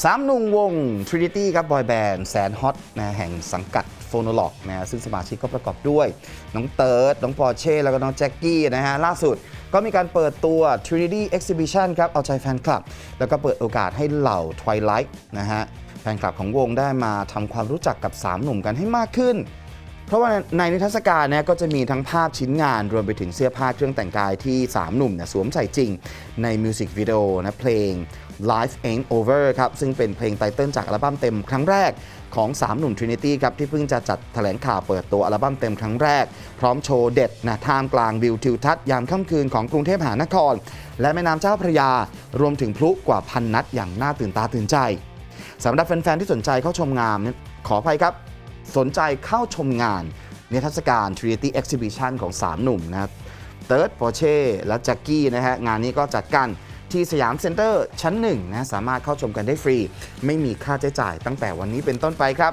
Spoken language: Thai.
สามหนุ่มวง Trinity ครับบอยแบนด์แสนฮอตนะแห่งสังกัดโฟโนล็อกนะซึ่งสมาชิกก็ประกอบด้วย น้องเติร์ด น้องปอร์เช่ แล้วก็น้องแจ็คกี้นะฮะล่าสุดก็มีการเปิดตัว Trinity Exhibition ครับ เอาใจแฟนคลับ แล้วก็เปิดโอกาสให้เหล่า Twilight นะฮะแฟนคลับของวงได้มาทำความรู้จักกับ 3 หนุ่มกันให้มากขึ้น ราะว่าในนิทรรศการเนี่ยก็จะมีทั้งภาพชิ้นงาน รวมไปถึงเสื้อผ้าเครื่องแต่งกายที่ 3 หนุ่มเนี่ยสวมใส่จริง ในมิวสิกวิดีโอนะเพลง Life Ain't Over ครับ ซึ่งเป็นเพลงไตเติ้ลจากอัลบั้มเต็มครั้งแรกของ 3 หนุ่ม Trinity ครับ ที่เพิ่งจะจัดแถลงข่าวเปิดตัวอัลบั้มเต็มครั้งแรก พร้อมโชว์เด็ดนะท่ามกลางวิวทิวทัศน์ยามค่ำคืนของกรุงเทพมหานคร และแม่น้ำเจ้าพระยา รวมถึงพลุกว่าพันนัดอย่างน่าตื่นตาตื่นใจสำหรับแฟนๆที่สนใจเข้าชมงานเนี่ยขออภัยครับ สนใจเข้าชมงานนิทรรศการ Trinity Exhibition ของ 3 หนุ่มนะครับเติร์ดปอร์เช่และแจ็กกี้นะฮะงานนี้ก็จัดกันที่สยามเซ็นเตอร์ชั้น1นะสามารถเข้าชมกันได้ฟรี ไม่มีค่าใช้จ่ายตั้งแต่วันนี้เป็นต้นไปครับ